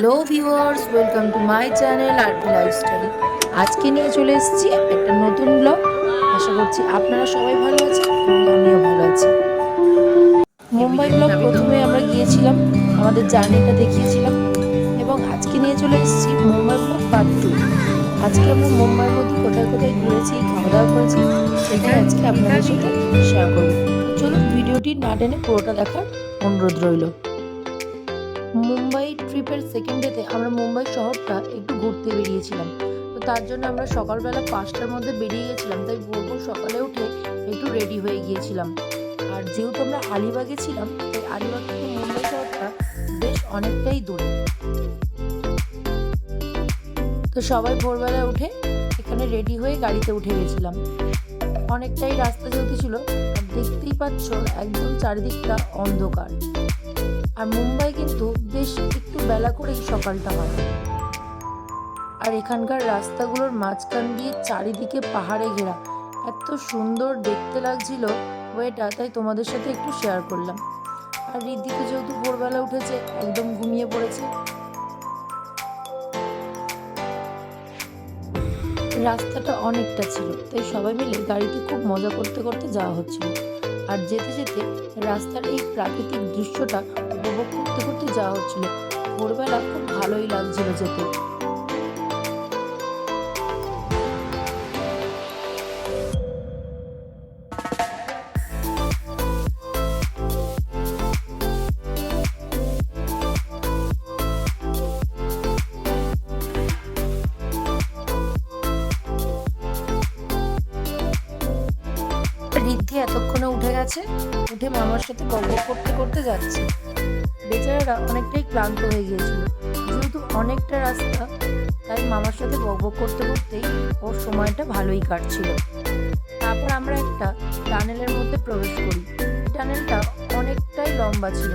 Hello viewers welcome to my channel RP lifestyle আজকে নিয়ে চলে এসেছি একটা নতুন ব্লগ আশা করছি আপনারা সবাই ভালো আছেন, আমিও ভালো আছি। মুম্বাই ব্লগ প্রথমে আমরা গিয়েছিলাম, আমাদের জার্নিটা দেখিয়েছিলাম। এবং আজকে নিয়ে চলে এসেছি মুম্বাই ব্লগ পার্ট টু আজকে আমরা মুম্বাইয়ের মধ্যে কোথায় কোথায় ঘুরেছি খাওয়া দাওয়া করেছি, সেটাই আজকে আপনাদের সাথে শেয়ার করব। চলুন, ভিডিওটি না টেনে পুরোটা দেখার অনুরোধ রইল। ট্রিপের সেকেন্ড ডেতে আমরা মুম্বাই শহরটা একটু ঘুরতে বেরিয়েছিলাম। তো তার জন্য আমরা সকালবেলা পাঁচটার মধ্যে বেরিয়ে গেছিলাম, তাই ভোর ভোর সকালে উঠে একটু রেডি হয়ে গিয়েছিলাম। আর যেহেতু আমরা আলিবাগে ছিলাম, তাই আলিবাগ থেকে মুম্বাই শহরটা বেশ অনেকটাই দূরে। তো সবাই ভোরবেলা উঠে এখানে রেডি হয়ে গাড়িতে উঠে গেছিলাম। অনেকটাই রাস্তা যেহেতু ছিল দেখতেই পাচ্ছ একদম চারিদিকটা অন্ধকার। আর মুম্বাই কিন্তু বেশ একটু বেলা করেই সকালটা হয়। আর এখানকার রাস্তাগুলোর মাঝখান দিয়ে চারিদিকে পাহাড়ে ঘেরা। এত সুন্দর দেখতে লাগছিল। ওয়েটা, তাই তোমাদের সাথে একটু শেয়ার করলাম। আর রিদ্দিতে যেহেতু ভোরবেলা উঠেছে, একদম ঘুমিয়ে পড়েছে। রাস্তাটা অনেকটা ছিল, তাই সবাই মিলে গাড়িতে খুব মজা করতে করতে যাওয়া হচ্ছিল। আর যেতে যেতে রাস্তার এই প্রাকৃতিক দৃশ্যটা করতে করতে যাওয়া হচ্ছিল। ভোরবেলা খুব ভালোই লাগছিল যেতে। রিদ্ধি এতক্ষণে উঠে গেছে? উঠে মামার সাথে গল্প করতে করতে যাচ্ছে। বেচারারা অনেকটাই ক্লান্ত হয়ে গিয়েছিল। যেহেতু অনেকটা রাস্তা, তাই মামার সাথে বকবক করতে করতেই ওর সময়টা ভালোই কাটছিল। তারপর আমরা একটা টানেলের মধ্যে প্রবেশ করি। টানেলটা অনেকটাই লম্বা ছিল।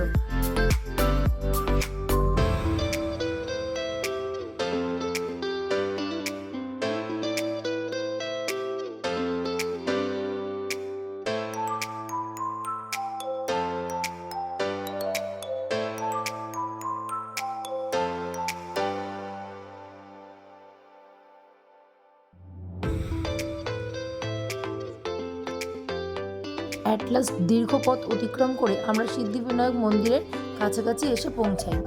দীর্ঘ পথ অতিক্রম করে আমরা সিদ্ধিবিনায়ক মন্দিরের কাছাকাছি এসে পৌঁছাই।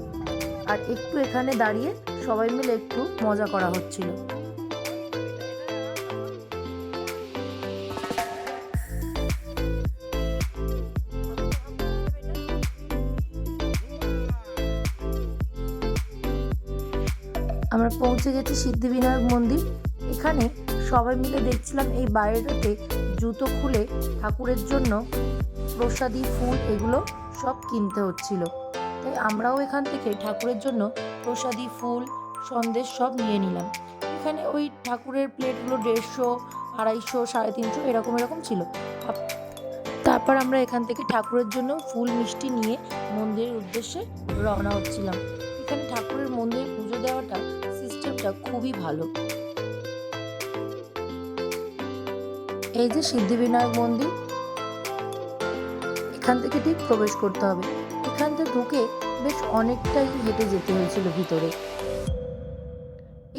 আর একটু এখানে দাঁড়িয়ে সবাই মিলে একটু মজা করা হচ্ছিল। আমরা পৌঁছে গেছি সিদ্ধিবিনায়ক মন্দির। এখানে সবাই মিলে দেখছিলাম এই বাইরেটাতে জুতো খুলে ঠাকুরের জন্য প্রসাদী ফুল এগুলো সব কিনতে হচ্ছিল। তাই আমরাও এখান থেকে ঠাকুরের জন্য প্রসাদী ফুল, সন্দেশ সব নিয়ে নিলাম। এখানে ওই ঠাকুরের প্লেটগুলো দেড়শো, আড়াইশো, সাড়ে তিনশো এরকম এরকম ছিল। তারপর আমরা এখান থেকে ঠাকুরের জন্য ফুল মিষ্টি নিয়ে মন্দিরের উদ্দেশ্যে রওনা হচ্ছিলাম। এখানে ঠাকুরের মন্দিরে পুজো দেওয়াটা সিস্টেমটা খুবই ভালো। এই যে সিদ্ধিবিনায়ক মন্দির এখান থেকে ঠিক প্রবেশ করতে হবে। এখান থেকে ঢুকে বেশ অনেকটাই হেঁটে যেতে হয়েছিল ভিতরে।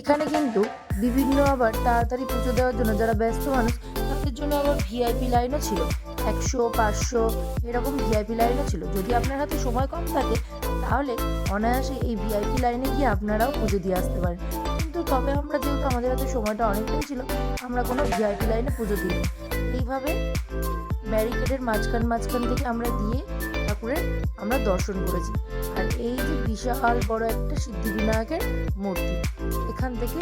এখানে কিন্তু বিভিন্ন আবার তাড়াতাড়ি পুজো দেওয়ার জন্য যারা ব্যস্ত মানুষ, তাদের জন্য আবার ভিআইপি লাইনও ছিল। একশো, পাঁচশো এরকম ভিআইপি লাইনও ছিল। যদি আপনার হাতে সময় কম থাকে, তাহলে অনায়াসে এই ভিআইপি লাইনে গিয়ে আপনারাও পুজো দিয়ে আসতে পারেন। কিন্তু তবে আমরা যেহেতু আমাদের হাতে সময়টা অনেকটাই ছিল, আমরা কোনো ভিআইপি লাইনে পুজো দিই এইভাবে ব্যারিকেডের মাঝখান মাঝখান থেকে আমরা দিয়ে ঠাকুরের আমরা দর্শন করেছি। আর এই যে বিশাল বড় একটা সিদ্ধিবিনায়কের মূর্তি, এখান থেকে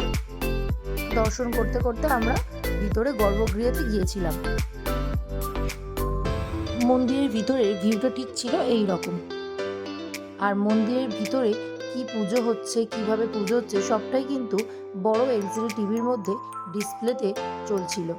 দর্শন করতে করতে আমরা ভিতরে গর্ভগৃহতে গিয়েছিলাম। মন্দিরের ভিতরে ভিউটা ঠিক ছিল এই রকম আর মন্দিরের ভিতরে কি পুজো হচ্ছে, কীভাবে পুজো হচ্ছে, সবটাই কিন্তু বড় এলসিডি টিভির মধ্যে ডিসপ্লেতে চলছিল।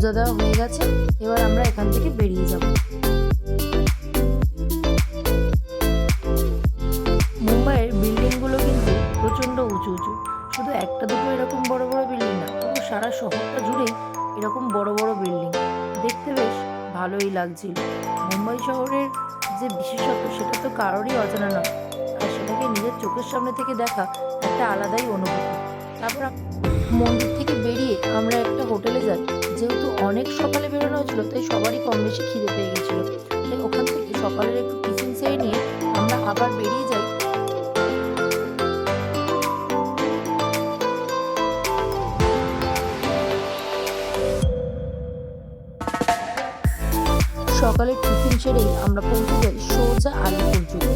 পূজা দেওয়া হয়ে গেছে, এবার আমরা এখান থেকে বেরিয়ে যাব। মুম্বাইয়ের বিল্ডিংগুলো কিন্তু প্রচণ্ড উঁচু উঁচু। শুধু একটা দুটো এরকম বড় বড় বিল্ডিং না, পুরো সারা শহরটা জুড়েই এরকম বড় বড় বিল্ডিং। দেখতে বেশ ভালোই লাগছিল। মুম্বাই শহরের যে বিশেষত্ব, সেটা তো কারোরই অজানা নয়। আর সেটাকে নিজের চোখের সামনে থেকে দেখা একটা আলাদাই অনুভূতি। তারপর মন্দির থেকে বেরিয়ে আমরা একটা হোটেলে যাই যেহেতু অনেক সকালে বেরোনো হয়েছিল, তাই সবারই কম বেশি খিদে পেয়ে গেছিল। তাই ওখান থেকে সকালের একটু টিফিন সেরে নিয়ে আমরা আবার বেরিয়ে যাই। সকালের টিফিন সেরেই আমরা পৌঁছে যাই সোজা আলিপুর জুড়ে।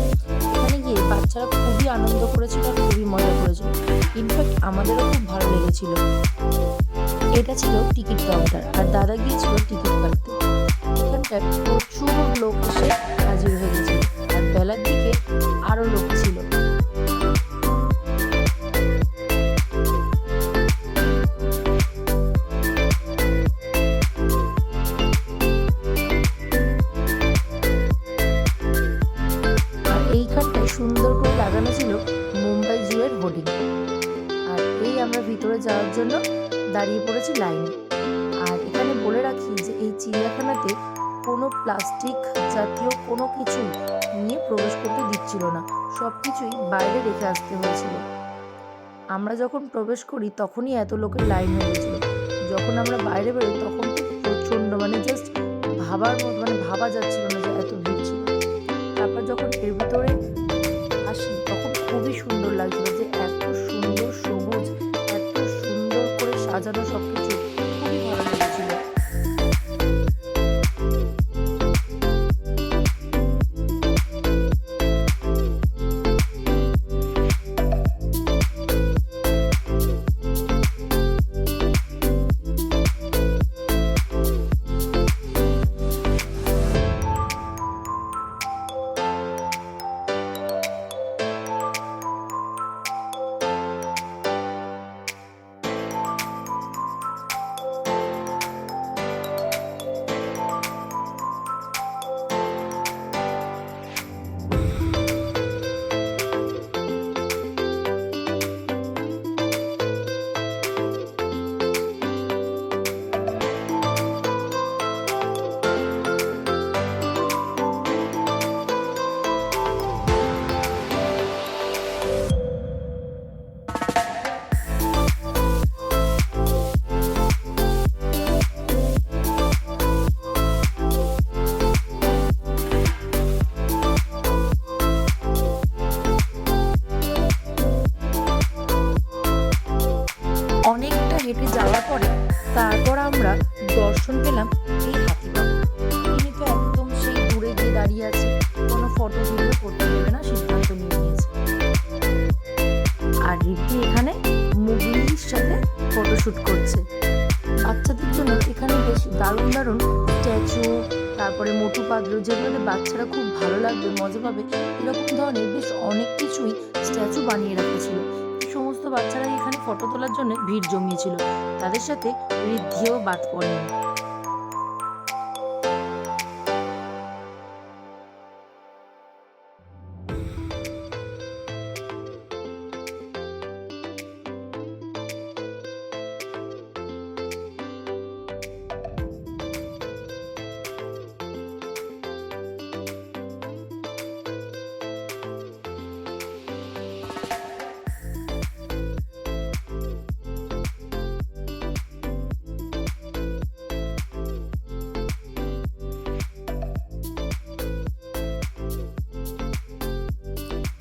এখানে গিয়ে বাচ্চারা খুবই আনন্দ করেছিল খুবই মজা করেছিল। ইনফ্যাক্ট আমাদেরও খুব ভালো লেগেছিল। এটা ছিল টিকিট কাউন্টার আর দাদা গিয়েছিল টিকিট কাটতে। এখানটায় প্রচুর লোক এসে হাজির হয়ে গেছিল আর বেলার দিকে আরও লোক ছিল। সুন্দর করে লাগানো ছিল মুম্বাই জুয়ের হোর্ডিং। আর এই আমরা ভিতরে যাওয়ার জন্য দাঁড়িয়ে পড়েছি লাইনে। আর এখানে বলে রাখি যে এই চিড়িয়াখানাতে কোনো প্লাস্টিক জাতীয় কোনো কিছু নিয়ে প্রবেশ করতে দিচ্ছিল না। সব কিছুই বাইরে রেখে আসতে হয়েছিল। আমরা যখন প্রবেশ করি, তখনই এত লোকের লাইন হয়ে যখন আমরা বাইরে বেরোই, তখন প্রচণ্ড মানে জাস্ট ভাবার মতো মানে ভাবা যাচ্ছিল না যে এত ভিড় ছিল। তারপর যখন এর ভিতরে করে সাজানো সব তারপরে মোটু পাতলু যেগুলোতে বাচ্চারা খুব ভালো লাগবে, মজা পাবে, এরকম ধরনের বেশ অনেক কিছুই স্ট্যাচু বানিয়ে রাখা ছিল সমস্ত বাচ্চারা এখানে ফটো তোলার জন্য ভিড় জমিয়েছিল। তাদের সাথে ঋদ্ধিও বাদ পড়েনি।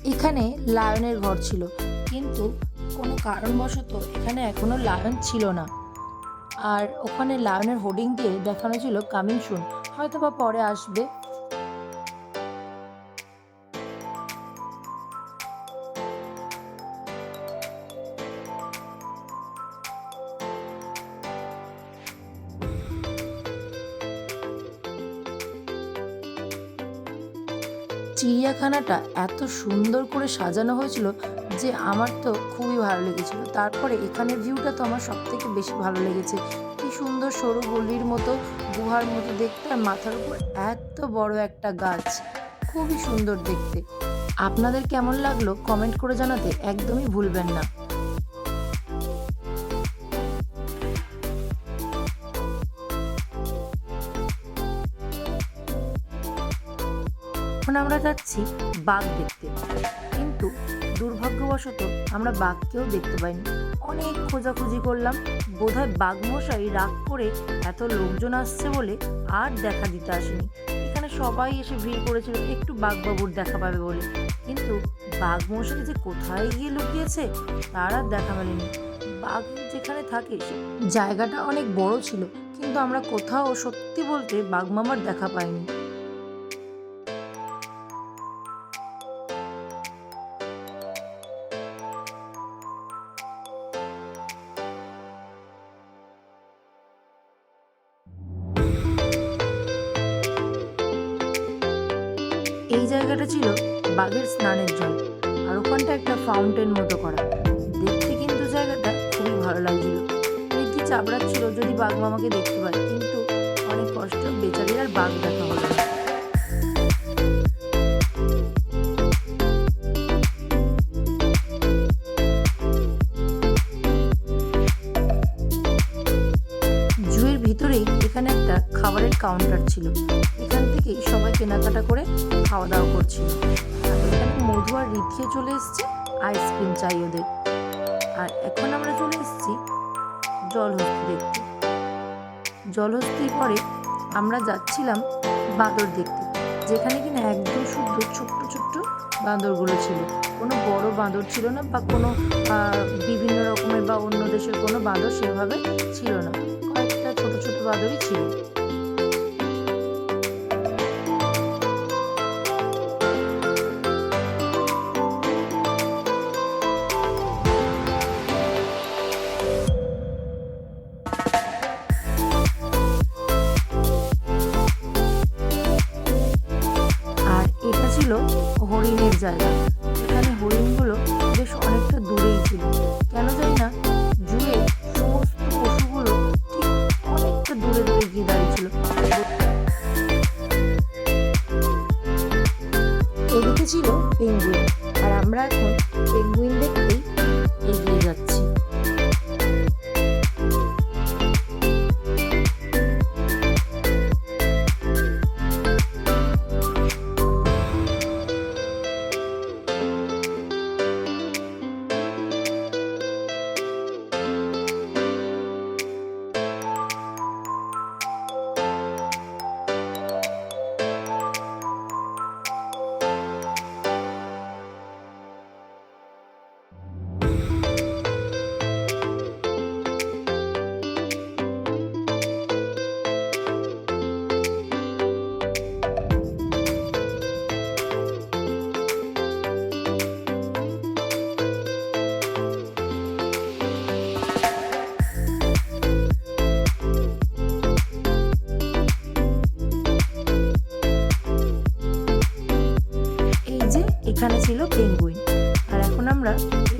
এখানে লায়নের ঘর ছিল। কিন্তু কোনো কারণবশত এখানে এখনও লায়ন ছিল না। আর ওখানে লায়নের হোর্ডিং দিয়ে দেখানো ছিল কামিং শুন। হয়তো বা পরে আসবে। চিড়িয়াখানাটা এত সুন্দর করে সাজানো হয়েছিল যে আমার তো খুবই ভালো লেগেছিল। তারপরে এখানের ভিউটা তো আমার সব থেকে বেশি ভালো লেগেছে। কি সুন্দর সরু গলির মতো, গুহার মতো দেখতে আর মাথার উপর এত বড় একটা গাছ। খুবই সুন্দর দেখতে। আপনাদের কেমন লাগল কমেন্ট করে জানাতে একদমই ভুলবেন না। যাচ্ছি বাঘ দেখতে। কিন্তু দুর্ভাগ্যবশত আমরা বাঘকেও দেখতে পাইনি। অনেক খোঁজাখুঁজি করলাম, বোধহয় বাঘ মশাই রাগ করে এত লোকজন আসছে বলে আর দেখা দিতে আসেনি। এখানে সবাই এসে ভিড় করেছিল, একটু বাঘবাবুর দেখা পাবে বলে। কিন্তু বাঘ মশাই যে কোথায় গিয়ে লুকিয়েছে, তার আর দেখা মেলেনি। বাঘ যেখানে থাকে জায়গাটা অনেক বড় ছিল, কিন্তু আমরা কোথাও সত্যি বলতে বাঘ মামার দেখা পাইনি। ছিল বাঘের স্নানের জল, আর ওখানটা একটা ফাউন্টেন মতো করা। দেখতে কিন্তু জায়গাটা খুবই ভালো লাগছিল। কি চাপড়াচ্ছিল যদি বাঘ মামাকে দেখতে পায়, কিন্তু অনেক কষ্ট বেচারি আর বাঘ দেখা হলো এখানে একটা খাবারের কাউন্টার ছিল। এখান থেকেই সবাই কেনাকাটা করে খাওয়া দাওয়া করছিল এখানে মধু আর রিধিয়ে চলে এসছে আইসক্রিম চাই ওদের। আর এখন আমরা চলে এসেছি জলহস্তি দেখতে। জলহস্তির পরে আমরা যাচ্ছিলাম বাঁদর দেখতে, যেখানে কিনা একদম শুদ্ধ ছোট্ট ছোট্ট বাঁদরগুলো ছিল। কোনো বড় বাঁদর ছিল না বা কোনো বিভিন্ন রকমের বা অন্য দেশের কোনো বাঁদর সেভাবে ছিল না। বাঁদরই ছিল। আর এটা ছিল হরিণের জায়গা।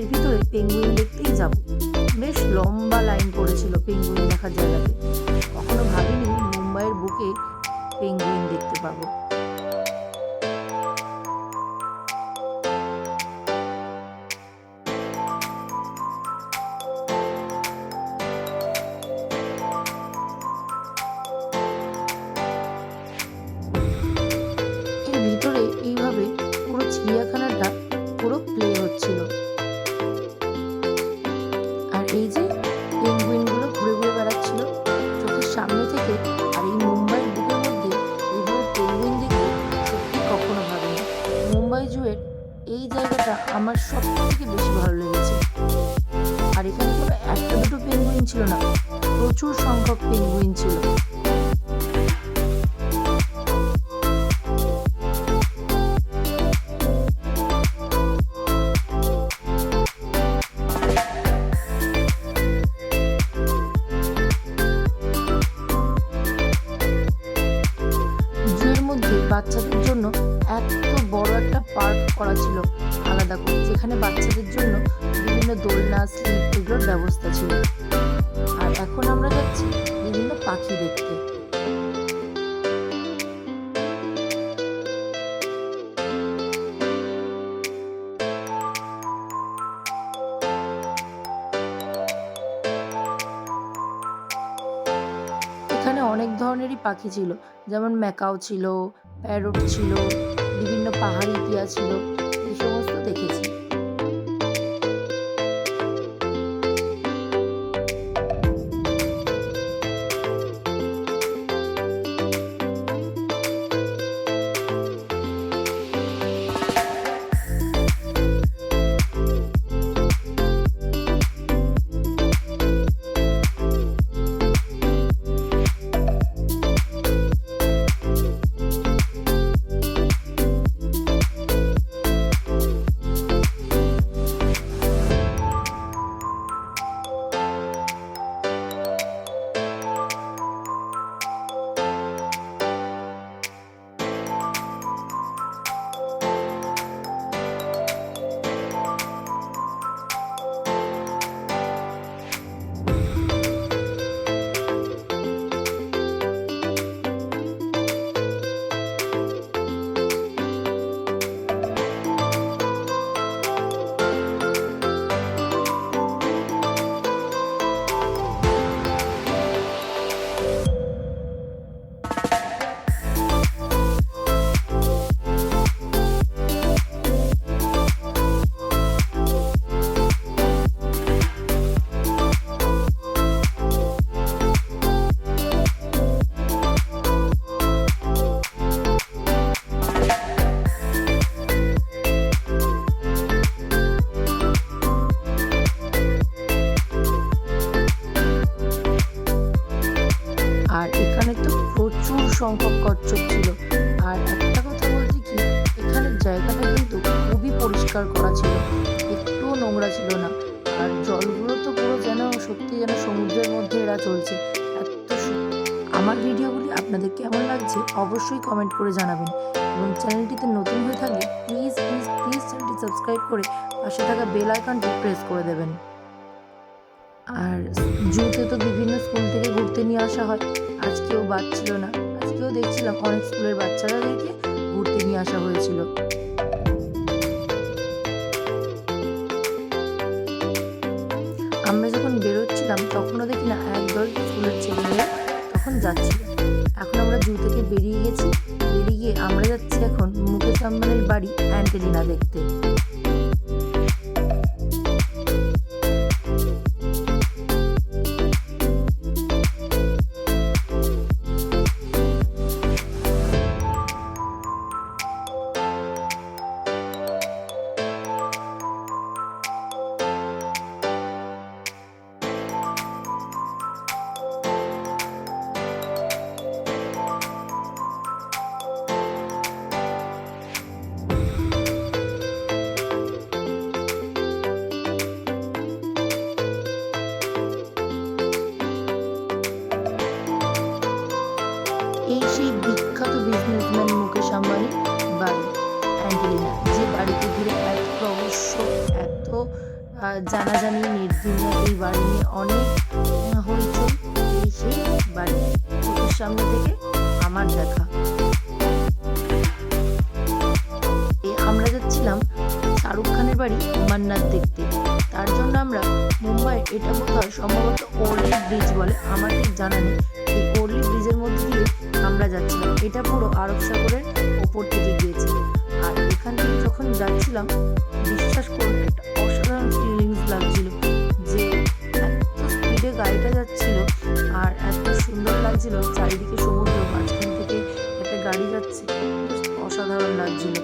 এর ভিতরে পেঙ্গুইন দেখতেই যাব। বেশ লম্বা লাইন পড়েছিল পেঙ্গুইন দেখার জায়গাতে। কখনো ভাবিনি মুম্বাইয়ের বুকে পেঙ্গুইন দেখতে পাবো। আমার সব থেকে বেশি ভালো লেগেছে। আর এখানে একটা দুটো পেঙ্গুইন ছিল না, প্রচুর সংখ্যক পেঙ্গুইন ছিল। অনেক ধরনেরই পাখি ছিল। যেমন ম্যাকাও ছিল প্যারট ছিল বিভিন্ন পাহাড়ি টিয়া ছিল। জানাবেন। এবং চ্যানেলটিতে নতুন হয়ে থাকলে প্লিজ প্লিজ প্লিজ চ্যানেলটি সাবস্ক্রাইব করে পাশে থাকা বেল আইকনটি প্রেস করে দেবেন। আর জুতে তো বিভিন্ন স্কুল থেকে ঘুরতে নিয়ে আসা হয়। আজকেও বাদ ছিল না। আজকেও দেখছিলাম অনেক স্কুলের বাচ্চাদেরকে ঘুরতে নিয়ে আসা হয়েছিল। আমরা যখন বেরোচ্ছিলাম, তখনও দেখি না একদল স্কুলের ছেলেমেয়েরা তখন যাচ্ছিল। এখন আমরা জু থেকে বেরিয়ে গেছি। বেরিয়ে আমরা যাচ্ছি এখন মুকেশ আম্বানির বাড়ি অ্যান্টেলিনা দেখতে। অনেক হইচই এই সেই বাড়ি চোখের সামনে থেকে আমার দেখা। আমরা যাচ্ছিলাম শাহরুখ খানের বাড়ি মান্নাত দেখতে। তার জন্য আমরা মুম্বাই, এটা বোধহয় সম্ভবত ওরলি ব্রিজ বলে, আমার ঠিক জানা নেই। এই ওরলি ব্রিজের মধ্যে দিয়ে আমরা যাচ্ছিলাম। এটা পুরো আরব সাগরের ওপর থেকে গিয়েছে। আর এখান থেকে যখন যাচ্ছিলাম, বিশ্বাস করুন, একটা অসাধারণ ফিলিংস লাগছিল। গাড়িটা যাচ্ছিল আর এত সুন্দর লাগছিল চারিদিকে সমুদ্র, মাঝখান থেকে একটা গাড়ি যাচ্ছে। অসাধারণ লাগছিল।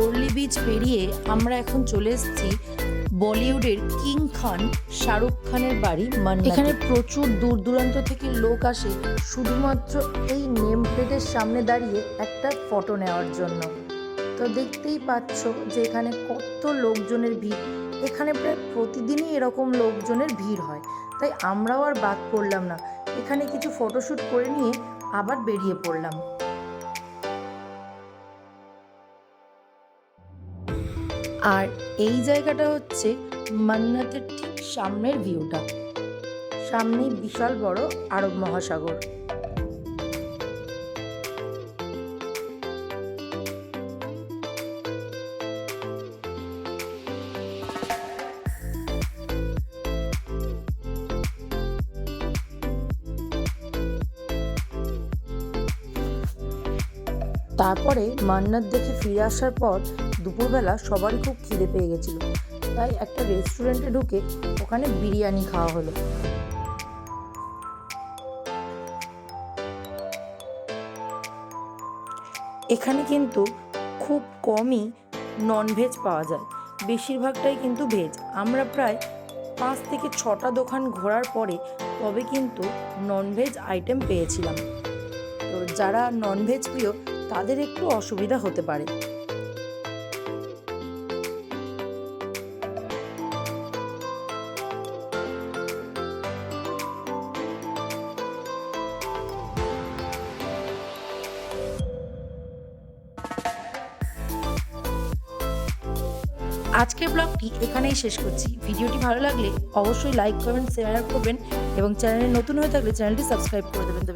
ওর্লি বিচ পেরিয়ে আমরা এখন চলে এসেছি বলিউডের কিং খান, শাহরুখ খানের বাড়ি মান্নাতে। এখানে প্রচুর দূর দূরান্ত থেকে লোক আসে, শুধুমাত্র এই নেম প্লেটের সামনে দাঁড়িয়ে একটা ফটো নেওয়ার জন্য। তো দেখতেই পাচ্ছ যে এখানে কত লোকজনের ভিড়। এখানে প্রায় প্রতিদিনই এরকম লোকজনের ভিড় হয়। তাই আমরাও আর বাদ পড়লাম না। এখানে কিছু ফটোশ্যুট করে নিয়ে আবার বেরিয়ে পড়লাম। আর এই জায়গাটা হচ্ছে মান্নাতের ঠিক সামনের ভিউটা। সামনে বিশাল বড় আরব মহাসাগর। তারপরে মান্নাত দেখে ফিরে আসার পর দুপুরবেলা সবারই খুব খিদে পেয়ে গেছিল। তাই একটা রেস্টুরেন্টে ঢুকে ওখানে বিরিয়ানি খাওয়া হলো। এখানে কিন্তু খুব কমই ননভেজ পাওয়া যায়। বেশিরভাগটাই কিন্তু ভেজ আমরা প্রায় পাঁচ থেকে ছটা দোকান ঘোরার পরে তবে কিন্তু ননভেজ আইটেম পেয়েছিলাম। তো যারা ননভেজ প্রিয়, তাদের একটু অসুবিধা হতে পারে। ব্লগটি এখানেই শেষ করছি। ভিডিওটি ভালো লাগলে অবশ্যই লাইক করবেন শেয়ার করবেন এবং চ্যানেলে নতুন হয়ে থাকলে চ্যানেলটি সাবস্ক্রাইব করে দেবেন।